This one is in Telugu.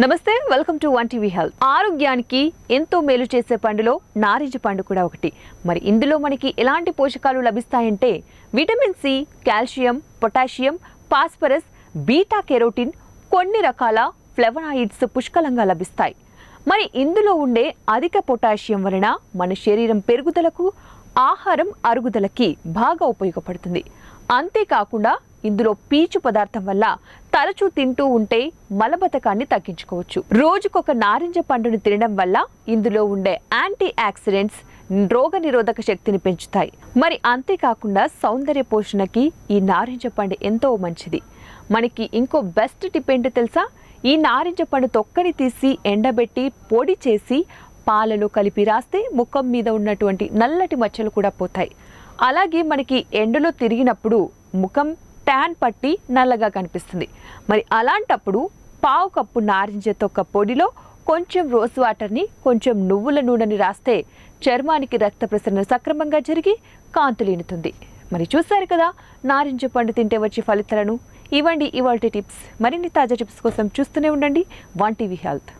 నమస్తే welcome to one TV health ఆరోగ్యానికి ఎంతో మేలు చేసే పండులో నారింజ పండు కూడా ఒకటి. మరి ఇందులో మనకి ఎలాంటి పోషకాలు లభిస్తాయంటే vitamin C calcium potassium phosphorus beta carotene కొన్ని రకాల ఫ్లెవనాయిడ్స్ పుష్కలంగా లభిస్తాయి. మరి ఇందులో ఉండే అధిక పొటాషియం వలన మన శరీరం పెరుగుదలకు ఆహారం అరుగుదలకి బాగా ఉపయోగపడుతుంది. అంతేకాకుండా ఇందులో పీచు పదార్థం వల్ల తరచూ తింటూ ఉంటే మలబద్ధకాన్ని తగ్గించుకోవచ్చు. రోజుకొక నారింజ పండును తినడం వల్ల ఇందులో ఉండే యాంటీ యాక్సిడెంట్స్ రోగ నిరోధక శక్తిని పెంచుతాయి. మరి అంతేకాకుండా సౌందర్య పోషణకి ఈ నారింజ పండు ఎంతో మంచిది. మనకి ఇంకో బెస్ట్ టిప్ ఏంటో తెలుసా? ఈ నారింజ పండు తొక్కని తీసి ఎండబెట్టి పొడి చేసి పాలలో కలిపి రాస్తే ముఖం మీద ఉన్నటువంటి నల్లటి మచ్చలు కూడా పోతాయి. అలాగే మనకి ఎండలో తిరిగినప్పుడు ముఖం ట్యాన్ పట్టి నల్లగా కనిపిస్తుంది. మరి అలాంటప్పుడు పావు కప్పు నారింజ తొక్క పొడిలో కొంచెం రోజ్ వాటర్ని కొంచెం నువ్వుల నూనెని రాస్తే చర్మానికి రక్త ప్రసరణ సక్రమంగా జరిగి కాంతులీనుతుంది మరి చూశారు కదా నారింజ పండు తింటే వచ్చే ఫలితాలను. ఇవ్వండి ఇవాళ టిప్స్. మరిన్ని తాజా టిప్స్ కోసం చూస్తూనే ఉండండి. One TV health.